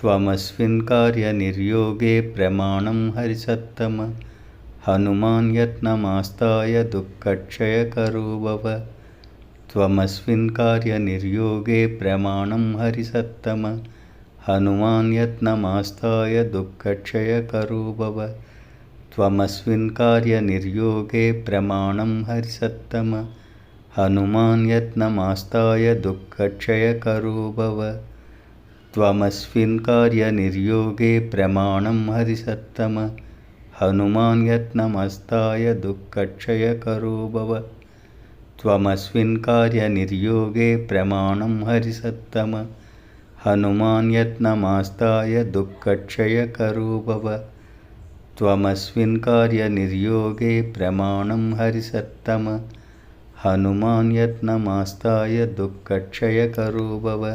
त्वमस्मिन् कार्यनिर्योगे प्रमाणं हरिसत्तम। हनुमान् यत्नमास्ताय दुःखक्षयकरो भव त्वमस्मिन् कार्यनिर्योगे प्रमाणं हरिसत्तम। हनुमान् यत्नमास्ताय दुःखक्षयकरो भव त्वमस्मिन् कार्यनिर्योगे प्रमाणं हरिसत्तम। हनुमान् यत्नमास्ताय दुःखक्षयकरो भव त्वमस्मिन् कार्यनिर्योगे प्रमाणं हरिसत्तम। हनुमान् यत्नमस्ताय दुःखक्षयकरो भव। त्वमस्मिन् कार्यनिर्योगे प्रमाणं हरिसत्तम। हनुमान् यत्नमास्ताय दुःखक्षयकरो भव। त्वमस्मिन् कार्यनिर्योगे प्रमाणं हरिसत्तम। हनुमान् यत्नमास्ताय दुःखक्षयकरो भव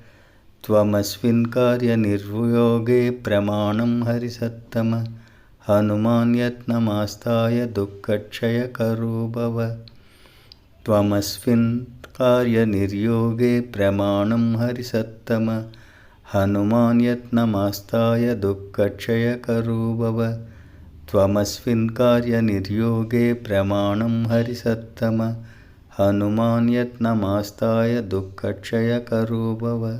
त्वमस्मिन् कार्यनिर्योगे प्रमाणं हरिसत्तम। हनुमान् यत्नमास्ताय दुःखक्षयकरो भव त्वमस्मिन् कार्यनिर्योगे प्रमाणं हरिसत्तम। हनुमान् यत्नमास्ताय दुःखक्षयकरो भव त्वमस्मिन् कार्यनिर्योगे प्रमाणं हरिसत्तम। हनुमान् यत्नमास्ताय दुःखक्षयकरो भव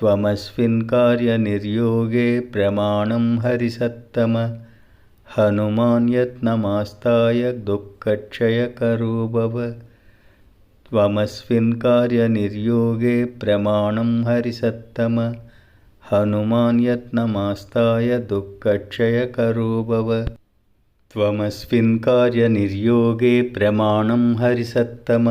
त्वमस्मिन् कार्यनिर्योगे प्रमाणं हरिसत्तम। हनुमान् यत्नमास्ताय दुःखक्षयकरो भव त्वमस्मिन् कार्यनिर्योगे प्रमाणं हरिसत्तम। हनुमान् यत्नमास्ताय दुःखक्षयकरो भव त्वमस्मिन् कार्यनिर्योगे प्रमाणं हरिसत्तम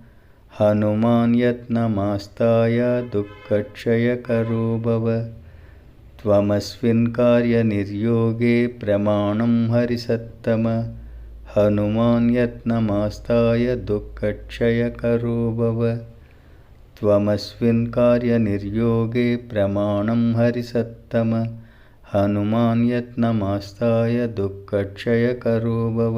हनुमान् यत्नमास्ताय दुःखक्षयकरो भव त्वमस्मिन् कार्यनिर्योगे प्रमाणं हरिसत्तम। हनुमान् यत्नमास्ताय दुःखक्षयकरो भव त्वमस्मिन् कार्यनिर्योगे प्रमाणं हरिसत्तम। हनुमान् यत्नमास्ताय दुःखक्षयकरो भव